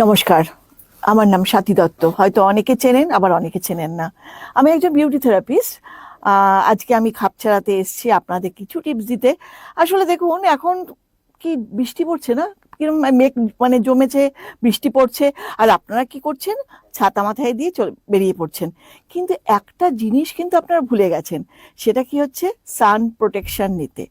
নমস্কার, আমার নাম স্বাতী দত্ত। হয়তো অনেকে চেনেন, আবার অনেকে চেনেন না। আমি একজন বিউটি থেরাপিস্ট আজকে আমি খাপ ছাড়াতে এসেছি আপনাদের কিছু টিপস দিতে। আসলে দেখুন, এখন কি বৃষ্টি পড়ছে না? কীরকম মেঘ মানে জমেছে, বৃষ্টি পড়ছে, আর আপনারা কি করছেন? ছাতা মাথায় দিয়ে বেরিয়ে পড়ছেন। কিন্তু একটা জিনিস কিন্তু আপনারা ভুলে গেছেন, সেটা কি হচ্ছে? সান প্রোটেকশন নিতে।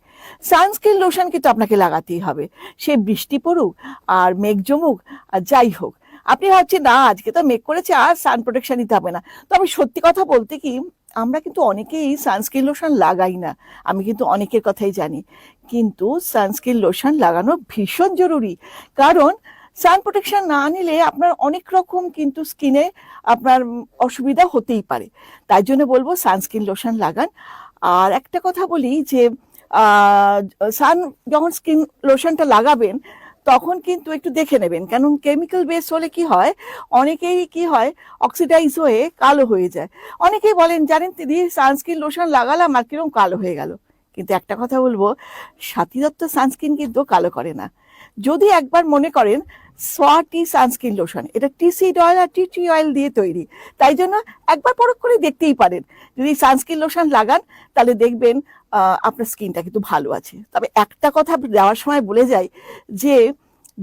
সানস্ক্রিন লোশন কিন্তু আপনাকে লাগাতেই হবে। সে বৃষ্টি পড়ুক, আর মেঘ জমুক, আর যাই হোক। আপনি ভাবছেন, না, আজকে তো মেঘ করেছে, আর সান প্রোটেকশন নিতে হবে না। তো আমি সত্যি কথা বলতে কি আমরা কিন্তু অনেকেই সানস্ক্রিন লোশন লাগাই না, আমি কিন্তু অনেকের কথাই জানি। কিন্তু সানস্ক্রিন লোশন লাগানো ভীষণ জরুরি। কারণ সান প্রোটেকশন না নিলে আপনার অনেক রকম কিন্তু স্কিনে আপনার অসুবিধা হতেই পারে। তাই জন্য বলব সানস্ক্রিন লোশন লাগান। আর একটা কথা বলি যে সান যখন স্কিন লোশনটা লাগাবেন তখন কিন্তু একটু দেখে নেবেন। কারণ কেমিক্যাল বেস হলে কি হয়? অনেকেই কি হয়? অক্সিডাইজ হয়ে কালো হয়ে যায়। অনেকেই বলেন, জানেন দিদি সানস্ক্রিন লোশন লাগালাম আর কীরকম কালো হয়ে গেল? কিন্তু একটা কথা বলব সাথী দত্ত সানস্ক্রিন কিন্তু কালো করে না। যদি একবার মনে করেন সোয়াটি সানস্ক্রিন লোশন এটা টিসিড অয়েল আর টিটি অয়েল দিয়ে তৈরি। তাই জন্য একবার পরখ করে দেখতেই পারেন। যদি সানস্ক্রিন লোশন লাগান, তাহলে দেখবেন আপনার স্কিনটা কিন্তু ভালো আছে। তবে একটা কথা দেওয়ার সময় বলে যাই যে,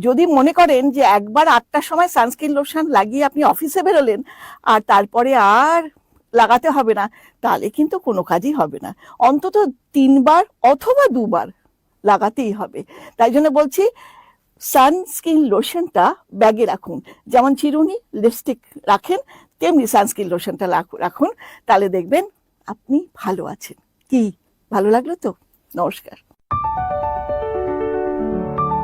যদি মনে করেন যে একবার আটটার সময় সানস্ক্রিন লোশন লাগিয়ে আপনি অফিসে বেরোলেন, আর তারপরে আর লাগাতে হবে না, তাহলে কিন্তু কোনো কাজই হবে না। অন্তত তিনবার অথবা দুবার লাগাতেই হবে। তাই জন্য বলছি সানস্ক্রিন লোশনটা ব্যাগে রাখুন। যেমন চিরুনি লিপস্টিক রাখেন, তেমনি সানস্ক্রিন লোশনটা রাখু- রাখুন। তাহলে দেখবেন আপনি ভালো আছেন। কি? ভালো লাগল তো? নমস্কার।